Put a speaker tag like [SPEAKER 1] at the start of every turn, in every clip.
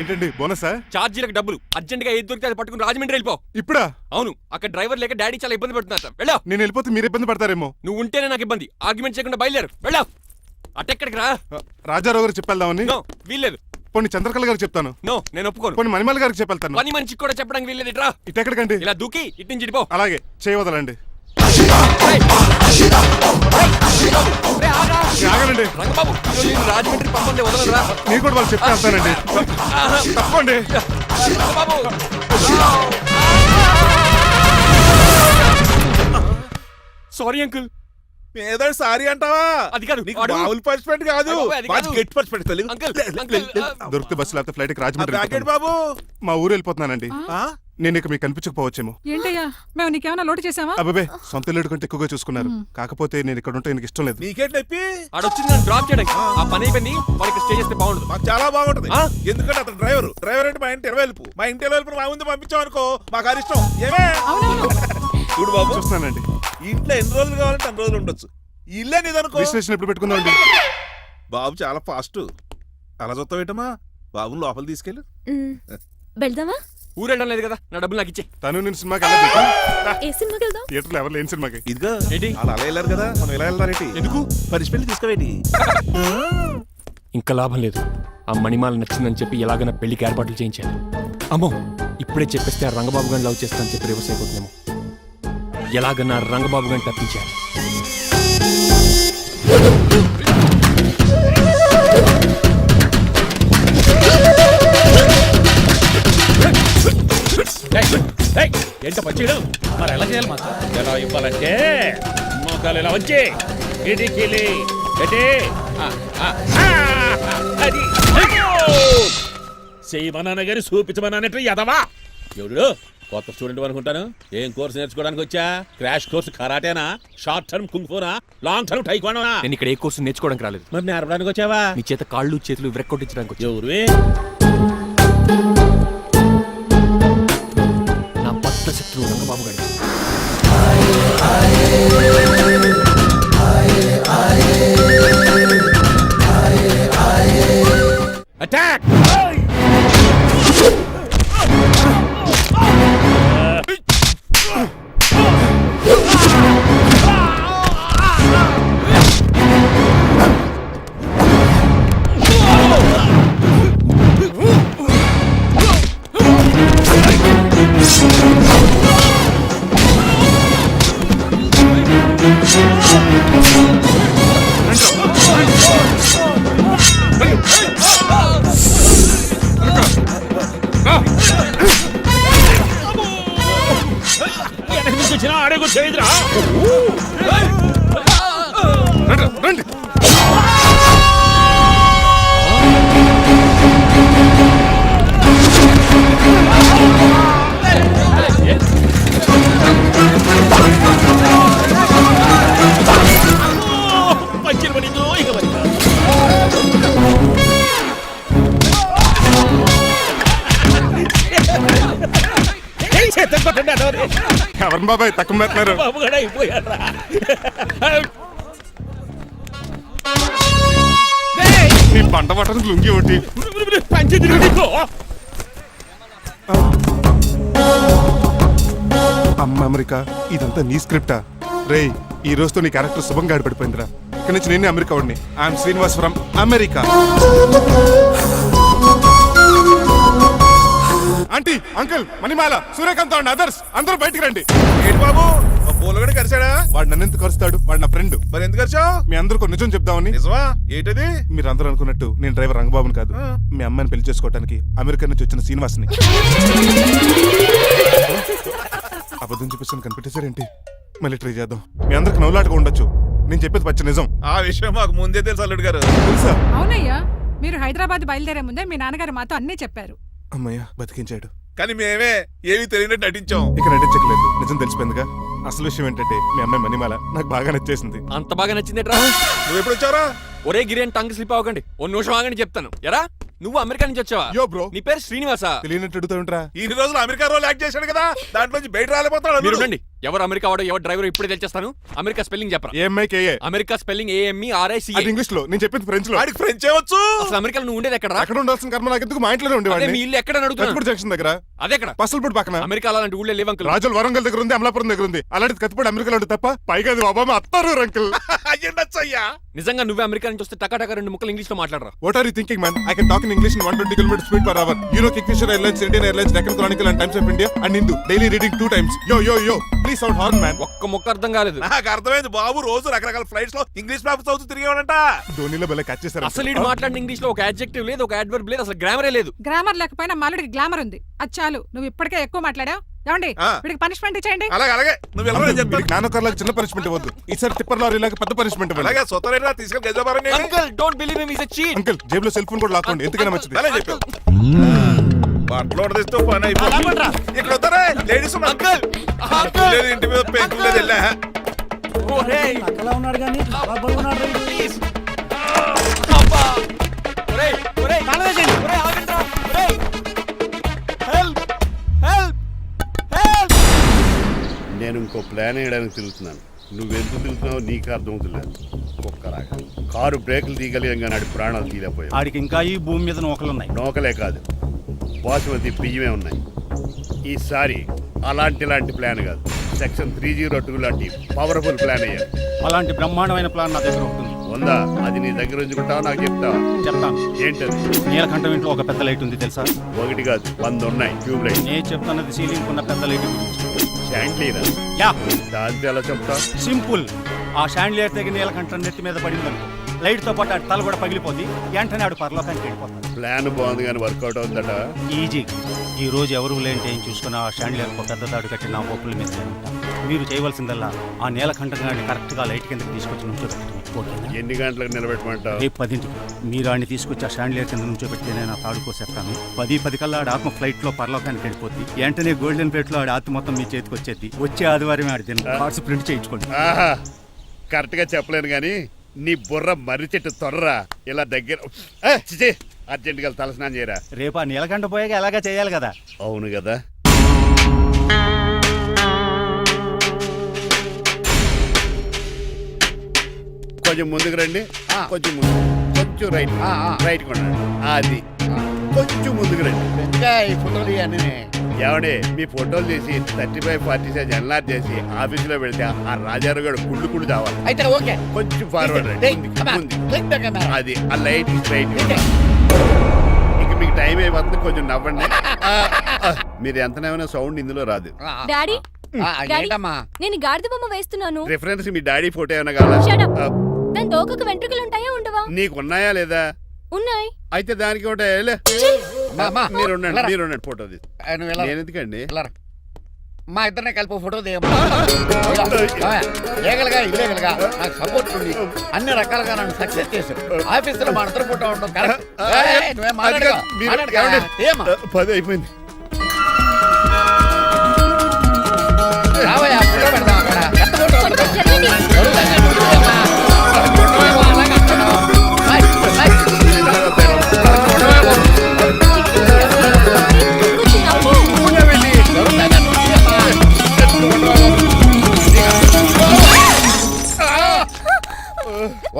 [SPEAKER 1] ఏంటండి బోనసా?
[SPEAKER 2] ఛార్జీలకు డబ్బులు. అర్జెంట్గా ఏది దొరికితే అది పట్టుకుని రాజమండ్రి వెళ్ళిపో.
[SPEAKER 1] ఇప్పుడా?
[SPEAKER 2] అవును అక్కడ డ్రైవర్ లేక డాడీ చాలా ఇబ్బంది పడుతున్నారు వెళ్ళావు?
[SPEAKER 1] నేను వెళ్ళిపోతే మీరు ఇబ్బంది పడతారేమో.
[SPEAKER 2] నువ్వు ఉంటేనే నాకు ఇబ్బంది. ఆర్గ్యుమెంట్ చేయకుండా బయలుదేరు. వెళ్ళావు? అటెక్కడికి రా?
[SPEAKER 1] రాజారావు గారు చెప్పేద్దామని.
[SPEAKER 2] నో వీల్లేదు.
[SPEAKER 1] పోనీ చంద్రకళ గారికి చెప్తాను.
[SPEAKER 2] నో నేను ఒప్పుకోను.
[SPEAKER 1] పోనీ మణిమాల గారికి చెప్పెళ్తాను.
[SPEAKER 2] పని మనిషికి కూడా చెప్పడానికి వీల్లేదు. ఇట్రా
[SPEAKER 1] ఇటెక్కడికండి
[SPEAKER 2] ఇలా దూకి ఇటు నుంచి ఇటుపో
[SPEAKER 1] అలాగే చేయవదలండి! ఆగనండి
[SPEAKER 2] రంగబాబు నేను రాజమండ్రి పంపండి వదలరా?
[SPEAKER 1] నేను కూడా వాళ్ళు చెప్తే వెళ్తానండి తప్పండి
[SPEAKER 2] రంగబాబు. Sorry uncle.
[SPEAKER 3] ఏదో సారీ అంటావా?
[SPEAKER 2] అది కాదు,
[SPEAKER 3] మామూలు పర్స్పెక్ట్ కాదు. గట్టి పర్స్పెక్ట్ తెలుగు.
[SPEAKER 1] దొరికితే బస్సు లేకపోతే ఫ్లైట్ రాజమండ్రి.
[SPEAKER 3] బాబు.
[SPEAKER 1] మా ఊరు వెళ్ళిపోతున్నానండి.
[SPEAKER 3] ఆ?
[SPEAKER 1] నేను ఇక మీకు కనిపించకపోవచ్చేమో
[SPEAKER 4] ఏంటయ్యా? మేము నీకేమైనా లోటు చేసావా
[SPEAKER 1] అబ్బాబే సొంత ఇల్లు కంటే ఎక్కువగా చూసుకున్నారు. కాకపోతే నేను ఇక్కడ ఉంటే నాకు ఇష్టం లేదు.
[SPEAKER 3] నీకేంటి నొప్పి?
[SPEAKER 2] ఆడొచ్చింది నన్ను డ్రాప్ చేయడానికి. ఆ. పని అయిపోయింది వాళ్ళకి స్టే చేస్తే బాగుండదు
[SPEAKER 3] మాకు చాలా బాగుంటది? ఎందుకంటే అతను డ్రైవర్. డ్రైవర్ అంటే మా ఇంటి మా ఇంటి ఇరవై వెళ్ళిపు మా ముందు పంపించాం అనుకో మాకు అది ఇష్టం. ఏమే? చూడు బాబు
[SPEAKER 1] చూస్తున్నానండి.
[SPEAKER 3] ఇంట్లో ఎన్ని రోజులు కావాలంటే అన్ని రోజులు ఉండొచ్చు. ఇల్లే నీదనుకో.
[SPEAKER 1] రిజిస్ట్రేషన్ ఎప్పుడు పెట్టుకుందామండి
[SPEAKER 3] బాబు చాలా ఫాస్ట్. అలా చూస్తావు ఏంటమ్మా బాబుని లోపల తీసుకెళ్ళు.
[SPEAKER 5] వెళ్దామా?
[SPEAKER 2] ఊరు వెళ్ళడం లేదు కదా? నా డబ్బులు నాకు ఇచ్చే
[SPEAKER 1] తను నేను సినిమాకి వెళ్ళదు
[SPEAKER 5] ఏ సినిమాకి వెళ్దాం?
[SPEAKER 1] థియేటర్లో ఎవరు లేని సినిమాకి.
[SPEAKER 3] ఇదిగో.
[SPEAKER 2] ఏంటి?
[SPEAKER 3] అలా అలా వెళ్ళారు కదా? మనం ఇలా వెళ్ళారేంటి
[SPEAKER 2] ఎందుకు?
[SPEAKER 3] పరిశీలి తీసుకోవేటి?
[SPEAKER 2] ఇంకా లాభం లేదు. ఆ మణిమాల నచ్చిందని చెప్పి ఎలాగైనా పెళ్ళికి ఏర్పాట్లు చేయించాలి. అమ్మో ఇప్పుడే చెప్పేస్తే ఆ రంగబాబు గారిని లవ్ చేస్తానని చెప్పి రివర్స్ అయిపోతుందేమో. ఎలాగన్నా రంగబాబు గారిని తప్పించాలి.
[SPEAKER 6] ఏంట పచ్చీడు మరి ఎలా చేయాలి మాస్టర్ ఎలా ఇవ్వాలంటే మోకాలు ఇలా వచ్చి ఎటే అది! చెయ్యమన్నాను గారి చూపించమన్నానట్టు ఎదవా? ఎవడు? కొత్త స్టూడెంట్ అనుకుంటాను. ఏం కోర్సు నేర్చుకోవడానికి వచ్చా? క్రాష్ కోర్సు కరాటేనా? షార్ట్ టర్మ్ కుంగ్ఫోనా లాంగ్ టర్మ్ టైక్వాండోనా?
[SPEAKER 2] నేను ఇక్కడ ఏ కోర్సు నేర్చుకోవడానికి రాలేదు.
[SPEAKER 6] మరి నేర్పడానికి వచ్చావా?
[SPEAKER 2] మీ చేత కాళ్ళు చేతులు విరక్కొట్టించడానికి వచ్చా?
[SPEAKER 6] ఎవరు
[SPEAKER 2] నా శత్రువు రంగబాబు గారి.
[SPEAKER 6] అటాక్
[SPEAKER 1] బాబాయ్ తక్కువ పెడుతున్నారు
[SPEAKER 6] బాబు కూడా అయిపోయారా
[SPEAKER 1] నీ పంట పట్టడానికి లుంగి ఒకటి.
[SPEAKER 6] పంచి
[SPEAKER 1] అమ్మ అమెరికా ఇదంతా నీ స్క్రిప్టా? రేయ్ ఈ రోజుతో నీ క్యారెక్టర్ శుభంగా ఆడిపడిపోయిందిరా. ఇక్కడి నుంచి నేనే అమెరికా వాడిని. I'm Srinivas from America. Aunty uncle Manimala Suryakant and others అందరూ బయటికి రండి.
[SPEAKER 3] ఏంటి బాబు? పూలగడ కలిసాడా
[SPEAKER 1] వాడు నన్ను ఎందుకు కరుస్తాడు? వాడు నా ఫ్రెండ్
[SPEAKER 3] మరి ఎందుకు కలిసావు
[SPEAKER 1] మీ అందరికీ నిజం చెప్దామని.
[SPEAKER 3] నిజమా? ఏంటది?
[SPEAKER 1] మీరు అందరూ అనుకున్నట్టు నేను డ్రైవర్ రంగబాబుని కాదు. మీ అమ్మాయిని పెళ్ళి చేసుకోవడానికి అమెరికా నుంచి వచ్చిన శ్రీనివాస్ని. అబద్ధం చూపిస్తాను కనిపెట్టేశారేంటి? మళ్ళీ ట్రై చేద్దాం. మీ అందరికి నవ్వులాటగా ఉండొచ్చు. నేను చెప్పేది పచ్చ నిజం.
[SPEAKER 3] ఆ విషయం మాకు ముందే తెలుసు అల్లుడు గారు.
[SPEAKER 1] తెలుసా?
[SPEAKER 4] అవునయ్యా మీరు హైదరాబాద్ బయలుదేరే ముందే మీ నాన్నగారు మాతో అన్నీ చెప్పారు.
[SPEAKER 1] అమ్మయ్య బతికించాడు.
[SPEAKER 3] కానీ మేమే ఏమీ తెలియనట్టు నటించాం.
[SPEAKER 1] ఇక నటించట్లేదు. నిజం తెలిసిపోయిందిగా? అసలు విషయం ఏంటంటే మీ అమ్మాయి మణిమాల నాకు బాగా నచ్చేసింది.
[SPEAKER 2] అంత బాగా నచ్చిందేట్రా?
[SPEAKER 3] నువ్వు ఎప్పుడు వచ్చారా
[SPEAKER 2] ఒరే గిరేన్ టంగ్ స్లిప్ అవ్వకండి. ఓ నిమిషం ఆగని చెప్తాను. ఎరా? నువ్వు అమెరికా నుంచి వచ్చావా?
[SPEAKER 1] యో బ్రో.
[SPEAKER 2] నీ పేరు శ్రీనివాసా?
[SPEAKER 1] తెలియనట్టు అడుగుతా ఉంటారా
[SPEAKER 3] ఇన్ని రోజులు అమెరికా రోల్ యాక్ట్ చేశాడు కదా దాంట్లోంచి బయట రాలేపోతాడు
[SPEAKER 2] మీరు. ఉండండి. ఎవరు అమెరికా వాడో ఎవరు డ్రైవర్ ఇప్పుడే తెచ్చేస్తాను అమెరికా స్పెల్లింగ్ చెప్పరా?
[SPEAKER 1] A M I K A
[SPEAKER 2] America spelling A M E R I C
[SPEAKER 1] అది ఇంగ్లీష్లో నేను చెప్పింది ఫ్రెంచ్లో
[SPEAKER 3] వాడికి ఫ్రెంచ్ ఏవచ్చు
[SPEAKER 2] అసలు అమెరికాలో నువ్వు ఉండేది ఎక్కడ
[SPEAKER 1] అక్కడ ఉండాల్సిన కర్మ నాకు ఎందుకు? మా ఇంట్లోనే
[SPEAKER 2] అదే మీ
[SPEAKER 1] ఉండేవాడిని
[SPEAKER 2] ఇల్లు ఎక్కడ అడుగుతున్నా?
[SPEAKER 1] కత్తిపూడి జంక్షన్ దగ్గర.
[SPEAKER 2] అదెక్కడ
[SPEAKER 1] పసలపూడి పక్కన.
[SPEAKER 2] అమెరికా అలాంటి ఊళ్ళో లేవు అంకుల్.
[SPEAKER 1] రాజుల వరంగల్ దగ్గర ఉంది అమలాపురం దగ్గర ఉంది. అలాంటిది కత్తిపూడి అమెరికాలో ఉంటుంది తప్ప పైగా అది ఒబామా అత్తారు అంకుల్.
[SPEAKER 3] అయ్యా
[SPEAKER 2] నిజంగా నువ్వే అమెరికా నుంచి వస్తే టకా టకా రెండు ముక్కలు ఇంగ్లీష్లో మాట్లాడరా
[SPEAKER 1] what are you thinking man I can talk in English in one twenty kilometre speed per hour euro Kingfisher airlines Indian airlines Deccan Chronicle and Times of India and Hindu daily reading two times yo yo yo please out horn man
[SPEAKER 2] ఒక్క ముక్క అర్థం కాలేదు.
[SPEAKER 3] నాకు అర్థమైంది బాబు రోజు రకరకాల ఫ్లైట్స్లో English papers చదువుతూ తిరిగేవాడంట.
[SPEAKER 1] ధోనిలో భలే క్యాచ్ చేశారు
[SPEAKER 2] అసలు ఇటు మాట్లాడిన ఇంగ్లీష్లో ఒక అడ్జెక్టివ్ లేదు ఒక అడ్వర్బ్ లేదు అసలు గ్రామరే లేదు.
[SPEAKER 4] గ్రామర్ లేకపోయినా మల్లుడికి గ్లామర్ ఉంది. అది చాలు. నువ్వు ఇప్పటికే ఎక్కువ మాట్లాడావు. ఏమండి. వీడికి పనిష్మెంట్ ఇచ్చేయండి.
[SPEAKER 3] అలాగే అలాగే. నువ్వు చెప్తాను
[SPEAKER 1] నాన్నకర్లకు చిన్న పనిష్మెంట్ ఇవ్వద్దు. ఈసారి టిప్పర్ లారీ లాగా పెద్ద పనిష్మెంట్ ఇవ్వండి.
[SPEAKER 3] అలాగే సొత్తరేనా తీసుకెళ్ళి గజాబారని
[SPEAKER 2] uncle don't believe him is a cheat
[SPEAKER 1] uncle జేబులో సెల్ ఫోన్ కూడా లాక్కోండి ఎందుకైనా మంచిది.
[SPEAKER 3] అలా చెప్పావు. బట్టలు తెస్తూ పని అయిపోయింది ఇక్కడ వస్తారా లేడీస్
[SPEAKER 2] అంకుల్ అంకుల్
[SPEAKER 3] లేదు ఇంటి మీద పెంకులు లేదు వెళ్ళా
[SPEAKER 7] ఉన్నాడు కానీ.
[SPEAKER 2] ప్లీజ్ అబ్బా ఒరేయ్ ఒరేయ్ ఒరేయ్ ఆగండ్రా ఒరేయ్ హెల్ప్ హెల్ప్ హెల్ప్
[SPEAKER 8] నేను ఇంకో ప్లాన్ వేయడానికి తిరుగుతున్నాను. నువ్వెందుకు తిరుగుతున్నావు నీకు అర్థమవుతులేదు. కుక్కలాగా కారు బ్రేకులు తీయగలిగాం కానీ ఆడి ప్రాణాలు తీయలేకపోయావు
[SPEAKER 7] ఆడికి ఇంకా ఈ భూమి మీద నూకలు ఉన్నాయి
[SPEAKER 8] నోకలే కాదు. బాసుమతి బియ్యమే ఉన్నాయి. ఈసారి అలాంటి లాంటి ప్లాన్ కాదు. సెక్షన్ త్రీ జీరో టూ లాంటి పవర్ఫుల్ ప్లాన్ అయ్యారు.
[SPEAKER 7] అలాంటి బ్రహ్మాండమైన ప్లాన్ నా దగ్గర ఉంటుంది.
[SPEAKER 8] ఉందా? అది నీ దగ్గర ఉంచుకుంటావా నాకు చెప్తావా?
[SPEAKER 7] చెప్తాను
[SPEAKER 8] ఏంటది?
[SPEAKER 7] నీలకంఠం ఇంట్లో ఒక పెద్ద లైట్ ఉంది తెలుసా?
[SPEAKER 8] ఒకటి కాదు వంద ఉన్నాయి ట్యూబ్ లైట్.
[SPEAKER 7] నేను చెప్తున్నది సీలింగ్ ఉన్న పెద్ద లైట్
[SPEAKER 8] శాంట్లీనా
[SPEAKER 7] యా.
[SPEAKER 8] దాంతో ఎలా చెప్తా
[SPEAKER 7] సింపుల్. ఆ షాండ్లియర్ తెగి నీలకంఠం నెత్తి మీద పడిందనుకో. లైట్తో పాటు ఆడి తల కూడా పగిలిపోద్ది. వెంటనే ఆడు పరలోకానికి వెళ్ళిపోతాడు.
[SPEAKER 8] ప్లాన్ బాగుంది కానీ వర్కౌట్ అవుతుందట.
[SPEAKER 7] ఈజీ. ఈ రోజు ఎవరు లేంటి ఏం చూసుకుని ఆ షాండ్లియర్ ఒక పెద్ద తాడు కట్టి నా పోపుల మీద. మీరు చేయవలసిందల్లా ఆ నీలకంఠం గారిని కరెక్ట్గా లైట్ కిందకి తీసుకొచ్చి ఓకేనా?
[SPEAKER 8] ఎన్ని గంటలకు నిలబెట్టమంటావు?
[SPEAKER 7] రేపు పదింటికి. మీరు ఆడిని తీసుకొచ్చి ఆ షాండ్లియర్ కింద నుంచో పెడితే నేను ఆ తాడు కోసేస్తాను. పది పది కల్లా ఆడ ఆత్మ ఫ్లైట్లో పరలోకానికి వెళ్ళిపోద్ది. వెంటనే గోల్డెన్ ప్లేట్లో ఆడి ఆత్మ మొత్తం మీ చేతికి వచ్చేది వచ్చే ఆదివారం ఆడి కార్డ్స్ ప్రింట్ చేయించుకోండి.
[SPEAKER 8] కరెక్ట్గా చెప్పలేను కానీ నీ బుర్ర మర్రి చెట్టు తొర్రా. ఇలా దగ్గర చిచి అర్జెంటుగా తలస్నానం చేయరా.
[SPEAKER 7] రేపు ఆ నీలకంఠ పోయాక ఎలాగా చేయాలి కదా?
[SPEAKER 8] అవును కదా. కొంచెం ముందుకు రండి. కొంచెం ముందు. కొంచెం రైట్. రైట్ కొనండి అది. కొంచెం ముందుకు రండి.
[SPEAKER 9] ఇంకా ఈ ఫోటోలు ఇవన్నీ
[SPEAKER 8] ఏమండి మీ ఫోటోలు తీసి thirty five forty size enlarge చేసి ఆఫీసులో పెడితే ఆ రాజారావు గారు కుళ్ళు కుళ్ళు చావాలి.
[SPEAKER 9] అయితే ఓకే.
[SPEAKER 8] కొంచెం ఫార్వర్డ్ రండి. అది ఆ లైట్ స్ట్రైట్. ఇక మీకు టైం అయిపోతుంది కొంచెం నవ్వండి. మీరు ఎంతనేమైనా సౌండ్ ఇందులో రాదు.
[SPEAKER 5] డాడీ నేను గాడిద బొమ్మ వేస్తున్నాను.
[SPEAKER 8] రిఫరెన్స్ మీ డాడీ ఫోటో ఏమైనా కావాలా?
[SPEAKER 5] దాని తోకకు వెంట్రుకలు ఉంటాయా ఉండవా?
[SPEAKER 8] నీకు ఉన్నాయా లేదా?
[SPEAKER 5] ఉన్నాయి.
[SPEAKER 8] అయితే దానికి లే.
[SPEAKER 9] మా.
[SPEAKER 8] మీరు ఉండండి. మీరు ఉండండి ఫోటో తీసి. నేను ఎందుకండి.
[SPEAKER 9] మా ఇద్దరిని కలిపి ఫోటో లీగల్గా ఇల్లీగల్గా నాకు సపోర్ట్ ఉంది. అన్ని రకాలుగా నన్ను సక్సెస్ చేశారు. ఆఫీసులో మా ఇద్దరు ఫోటో ఉండడం కరెక్ట్ ఏయ్, నువ్వేం
[SPEAKER 8] అది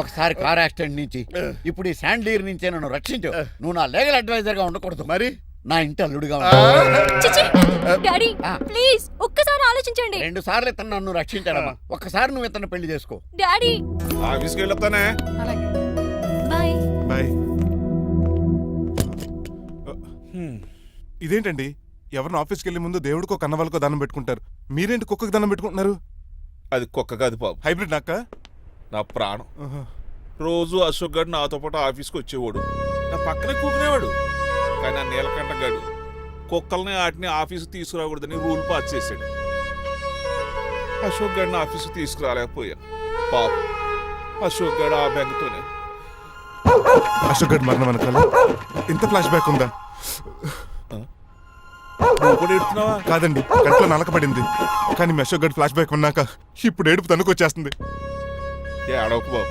[SPEAKER 9] ఒకసారి కార్ యాక్సిడెంట్ నుంచి ఇప్పుడు ఈ శాండ్లీర్ నుంచే నన్ను రక్షించు. నువ్వు నా లీగల్ అడ్వైజర్గా ఉండకూడదు.
[SPEAKER 8] మరి?
[SPEAKER 9] నా ఇంటి అల్లుడుగా
[SPEAKER 5] డాడీ. ప్లీజ్ ఒక్కసారి ఆలోచించండి.
[SPEAKER 9] రెండు సార్లు ఇతను నన్ను రక్షించాడమ్మా ఒక్కసారి నువ్వు ఇతను పెళ్ళి చేసుకో.
[SPEAKER 5] డాడీ.
[SPEAKER 3] ఆఫీస్కి వెళ్ళొస్తానే
[SPEAKER 4] అలాగే.
[SPEAKER 5] బాయ్.
[SPEAKER 1] బాయ్. ఇదేంటండి? ఎవరిని ఆఫీస్కి వెళ్ళే ముందు దేవుడికో కన్నవాళ్ళకో దండం పెట్టుకుంటారు. మీరేంటి కుక్కకి దండం పెట్టుకుంటున్నారు?
[SPEAKER 3] అది కుక్క కాదు బాబు.
[SPEAKER 1] హైబ్రిడ్ నాక్క
[SPEAKER 3] నా ప్రాణం. రోజు అశోక్ గడు నాతో పాటు ఆఫీస్కి వచ్చేవాడు. నా పక్కనే కూకునేవాడు కానీ ఆ నీలకంఠ గడు. కుక్కల్ని వాటిని ఆఫీసు తీసుకురాకూడదని రూల్ పాస్ చేశాడు. అశోక్ గడిని ఆఫీసు తీసుకురాలేకపోయా పాప. అశోక్ గడు ఆ బెంగతోనే
[SPEAKER 1] అశోక్ గడ్ మరణం వెనకాల ఇంత ఫ్లాష్ బ్యాక్ ఉందా?
[SPEAKER 3] నువ్వు కూడా ఎడుతున్నావా
[SPEAKER 1] కాదండి కంట్లో నలకబడింది కానీ మీ అశోక్ గడ్ ఫ్లాష్ బ్యాక్ ఉన్నాక ఇప్పుడు ఏడుపు తనుకొచ్చేస్తుంది
[SPEAKER 3] ఏడవకు బాబు.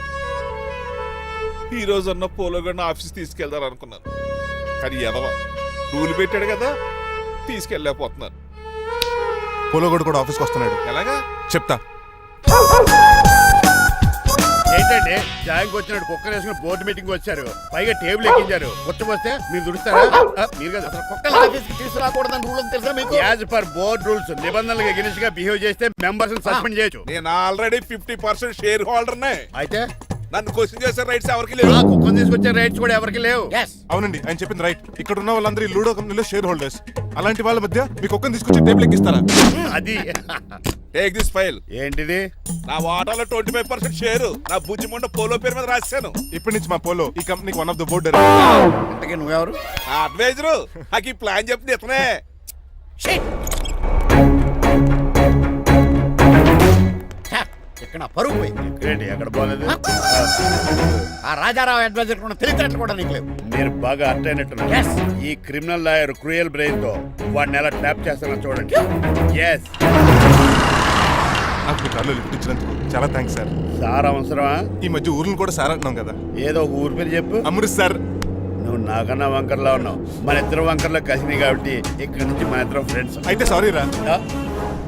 [SPEAKER 3] ఈ రోజు అన్న పోలో గడిని ఆఫీస్ తీసుకెళ్దారు అనుకున్నాను. కానీ ఎదవ రూల్ పెట్టాడు కదా తీసుకెళ్ళలేకపోతున్నాను.
[SPEAKER 1] పోలోగోడు కూడా ఆఫీస్కి వస్తున్నాడు.
[SPEAKER 3] ఎలాగా?
[SPEAKER 1] చెప్తా.
[SPEAKER 8] ఏంటంటే జాయింగ్ వచ్చినట్టు కుక్కర్ వేసుకుని బోర్డు మీటింగ్ వచ్చారు. పైగా టేబుల్ ఎక్కించారు. వస్తే మీరు దుడుస్తారా? మీరు కదా. అసలు
[SPEAKER 9] కుక్కలు ఆఫీస్కి తీసుకురాకూడదని రూల్ తెలుసా మీకు?
[SPEAKER 8] యాజ్ పర్ బోర్డ్ రూల్స్ నిబంధనలకు ఎగినిస్ట్గా బిహేవ్ చేస్తే మెంబర్స్ సస్పెండ్ చేయొచ్చు.
[SPEAKER 3] నేను ఆల్రెడీ ఫిఫ్టీ పర్సెంట్ షేర్ హోల్డర్నే
[SPEAKER 8] అయితే
[SPEAKER 3] నన్ను క్వశ్చన్ చేసే రైట్స్ ఎవరికి
[SPEAKER 8] ఆ
[SPEAKER 3] లేవు
[SPEAKER 8] కుక్కను తీసుకొచ్చే రైట్స్ కూడా ఎవరికి లేవు.
[SPEAKER 9] ఎస్
[SPEAKER 1] అవునండి ఆయన చెప్పింది రైట్ ఇక్కడ ఉన్న వాళ్ళందరూ ఈ లూడో కంపెనీలో షేర్ హోల్డర్స్ అలాంటి వాళ్ళ మధ్య మీకు ఒక్కని తీసుకొచ్చి టేబుల్ ఎక్కిస్తారా
[SPEAKER 8] అది.
[SPEAKER 3] టేక్ దిస్ ఫైల్
[SPEAKER 8] ఏంటిది?
[SPEAKER 3] నా వాటాలో ట్వంటీ ఫైవ్ పర్సెంట్ షేర్ నా బుజ్జిముండ పోలో పేరు మీద రాశాను.
[SPEAKER 1] ఇప్పటి నుంచి మా పోలో ఈ కంపెనీకి వన్ ఆఫ్ ద బోర్డర్
[SPEAKER 9] నువ్వెవరు?
[SPEAKER 3] నా అడ్వైజరు నాకు ఈ ప్లాన్ చెప్పింది ఇతనే.
[SPEAKER 9] ఇక్కడ పరుగు పోయింది?
[SPEAKER 8] ఏంటి ఎక్కడ పోలేదు?
[SPEAKER 9] ఆ రాజారావు అడ్వైజర్ కూడా తెలియటట్లు కూడా నీకు లేవు.
[SPEAKER 8] మీరు బాగా అర్థ అయినట్టున్నారు.
[SPEAKER 9] Yes.
[SPEAKER 8] ఈ క్రిమినల్ లాయర్ క్రూయల్ బ్రెయిన్తో వాడిని ఎలా ట్యాప్ చేస్తానో చూడండి. ఎస్
[SPEAKER 1] నాకు మీ కార్లో లిఫ్ట్ ఇచ్చినందుకు చాలా థ్యాంక్స్ సార్
[SPEAKER 8] సార్ అవసరమా?
[SPEAKER 1] ఈ మధ్య ఊర్లను కూడా సార్ అంటున్నాం కదా.
[SPEAKER 8] ఏదో ఒక ఊరి పేరు చెప్పు.
[SPEAKER 1] అమృత్ సార్
[SPEAKER 8] నువ్వు నాకన్నా వంకర్లా ఉన్నావు. మన ఇద్దరు వంకర్లో కలిసినాయి కాబట్టి ఇక్కడ నుంచి మన ఇద్దరం ఫ్రెండ్స్
[SPEAKER 1] అయితే సారీ రా.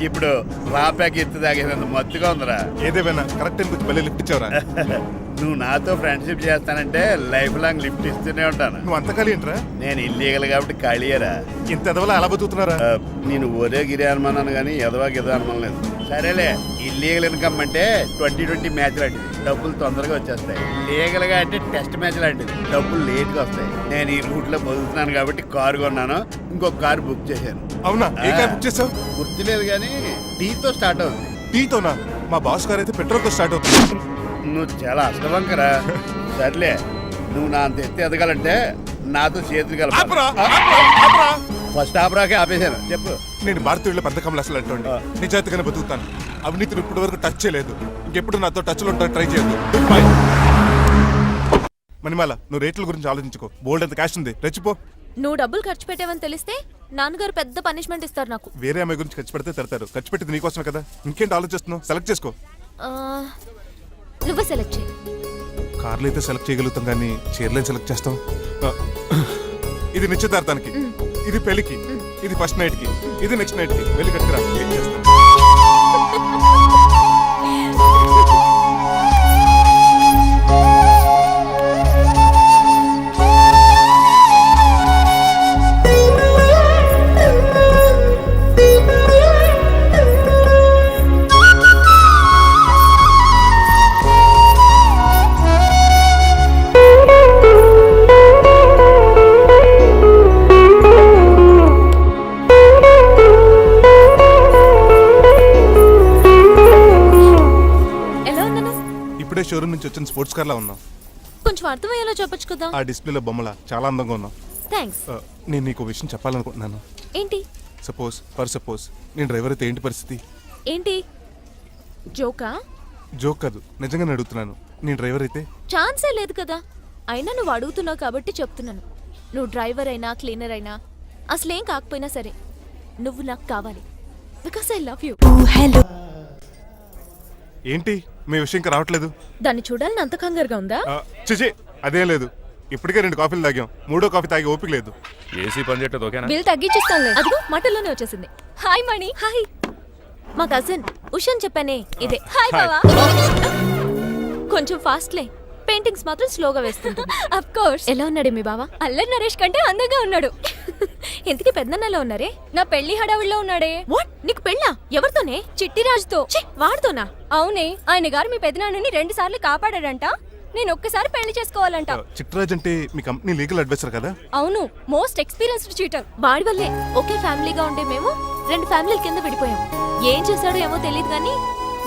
[SPEAKER 8] ఇప్పుడు రాపాక ఎత్తు తాగేసినంత మత్తుగా ఉందిరా.
[SPEAKER 1] ఏదేమైనా కరెక్ట్ మళ్ళీ లిఫ్ట్ ఇచ్చావరా.
[SPEAKER 8] నువ్వు నాతో ఫ్రెండ్షిప్ చేస్తానంటే లైఫ్ లాంగ్ లిఫ్ట్ ఇస్తూనే ఉంటాను.
[SPEAKER 1] నువ్వు అంత ఖాళీ ఏంట్రా?
[SPEAKER 8] నేను ఇల్లీగల్ కాబట్టి ఖాళీయరా.
[SPEAKER 1] ఇంత ఎదవలా ఎలా బతుకుతున్నారా?
[SPEAKER 8] నేను ఒరే గిరి అనుమానాను కానీ ఎదవా గిద అనుమానం లేదు. సరేలే ఇల్లీగల్ ఇన్కమ్ అంటే ట్వంటీ ట్వంటీ మ్యాచ్ లాంటిది డబ్బులు తొందరగా వచ్చేస్తాయి. లీగల్గా అంటే టెస్ట్ మ్యాచ్ లాంటిది డబ్బులు లేట్గా వస్తాయి. నేను ఈ రూట్లో బతుకుతున్నాను కాబట్టి కారు కొన్నాను. ఇంకొక కారు బుక్ చేశాను.
[SPEAKER 1] అవునా? ఏ కార్ బుక్ చేసావు
[SPEAKER 8] గుర్తులేదు కానీ టీతో స్టార్ట్ అవుతుంది.
[SPEAKER 1] టీతోనా? మా బాస్ కార్ అయితే పెట్రోల్తో స్టార్ట్ అవుతుంది.
[SPEAKER 8] నువ్వు చాలా అష్టవంకరా సర్లే నువ్వు నా అంత ఎత్తి ఎదగాలంటే నాతో చేతులు కలపాలి. ఫస్ట్ ఆపరాకే ఆపేశాను. చెప్పు.
[SPEAKER 1] నేను భారతీయుల పెద్ద కమలు అసలు అటువంటి నిజాయితీగానే బతుకుతాను. అవినీతిని ఇప్పటి వరకు టచ్ చేయలేదు. ఇంకెప్పుడు నాతో టచ్లో ఉంటా ట్రై చేయొద్దు. గుడ్ బై మణిమాల నువ్వు రేట్ల గురించి ఆలోచించుకో. బోల్డ్ అంత క్యాష్ ఉంది. రెచ్చిపో.
[SPEAKER 5] నువ్వు డబ్బులు ఖర్చు పెట్టావని తెలిస్తే నాన్నగారు పెద్ద పనిష్మెంట్ ఇస్తారు నాకు.
[SPEAKER 1] వేరే అమ్మాయి గురించి ఖర్చు పెడితే తడతారు. ఖర్చు పెట్టింది నీకోసమే కదా. ఇంకేంటి ఆలోచిస్తున్నావు? సెలెక్ట్ చేసుకో.
[SPEAKER 5] ఆ, నువ్వే సెలెక్ట్ చేయి.
[SPEAKER 1] కార్లు అయితే సెలెక్ట్ చేయగలుగుతాం కానీ చీరలేం సెలెక్ట్ చేస్తాం? ఆ, ఇది నిశ్చితార్థానికి. ఇది పెళ్ళికి ఇది ఫస్ట్ నైట్కి ఇది నెక్స్ట్ నైట్కి వెళ్ళి కట్టుకురా. ఏం చేస్తాం? షోరూమ్ నుంచి వచ్చిన స్పోర్ట్స్ కార్ లా ఉన్నాం
[SPEAKER 5] కొంచెం అర్థమయ్యేలా చెప్పొచ్చు కదా.
[SPEAKER 1] ఆ డిస్ప్లేలో బొమ్మల చాలా అందంగా ఉన్నాం
[SPEAKER 5] థ్యాంక్స్
[SPEAKER 1] ఆ, నేను నీకు ఓ విషయం చెప్పాలనుకుంటున్నాను.
[SPEAKER 5] ఏంటి?
[SPEAKER 1] సపోజ్ ఫర్ సపోజ్ నేను డ్రైవర్ అయితే ఏంటి పరిస్థితి?
[SPEAKER 5] ఏంటి? జోకా
[SPEAKER 1] జోక్ కాదు నిజంగానే అడుగుతున్నాను. నేను డ్రైవర్ అయితే?
[SPEAKER 5] ఛాన్సే లేదు కదా. అయినా నువ్వు అడుగుతున్నావు కాబట్టి చెప్తున్నాను. నువ్వు డ్రైవర్ అయినా క్లీనర్ అయినా అసలేం కాకపోయినా సరే నువ్వు నాకు కావాలి. బికాస్ ఐ లవ్ యూ
[SPEAKER 1] ఏంటి? మీ విషయం ఇంకా రావట్లేదు.
[SPEAKER 5] దాన్ని చూడాలని అంత కంగారుగా ఉందా?
[SPEAKER 1] ఆ, చిచి అదేం లేదు. ఇప్పటికే రెండు కాఫీలు తాగాం. మూడో కాఫీ తాగి ఓపిక లేదు.
[SPEAKER 2] ఏసీ పని చేయట్లేదు ఓకేనా?
[SPEAKER 5] బిల్ తగ్గించిస్తానులే. అదిగో మాటల్లోనే వచ్చేసింది. హాయ్ మణి. హాయ్. మా కజిన్ ఉషాన్ చెప్పానే. ఇదే. హాయ్ బావా. కొంచెం ఫాస్ట్లే. పెయింటింగ్స్ మాత్రం స్లోగా వేస్తుంటుంది. అఫ్ కోర్స్ ఎలా ఉన్నాడు మీ బావ? అల్లరి నరేష్ కంటే అందంగా ఉన్నాడు. ఇంతకీ పెద్దన్నలో ఉన్నారే? నా పెళ్ళి హడావిడిలో ఉన్నాడే. వాట్? నీకు పెళ్ళా? ఎవరితోనే? చిట్టి రాజుతో వాడితోనా? అవునే ఆయన గారు మీ పెద్దనాన్నని రెండు సార్లు కాపాడాడంట నేను ఒక్కసారి పెళ్ళి చేసుకోవాలంట.
[SPEAKER 1] చిట్రాజ్ అంటే మీ కంపెనీ లీగల్ అడ్వైసర్ కదా?
[SPEAKER 5] అవును మోస్ట్ ఎక్స్పీరియన్స్డ్ చీటర్. వాడి వల్లే ఒకే ఫ్యామిలీగా ఉండే మేము రెండు ఫ్యామిలీల కింద విడిపోయాం. ఏం చేశాడో ఏమో తెలియదు కానీ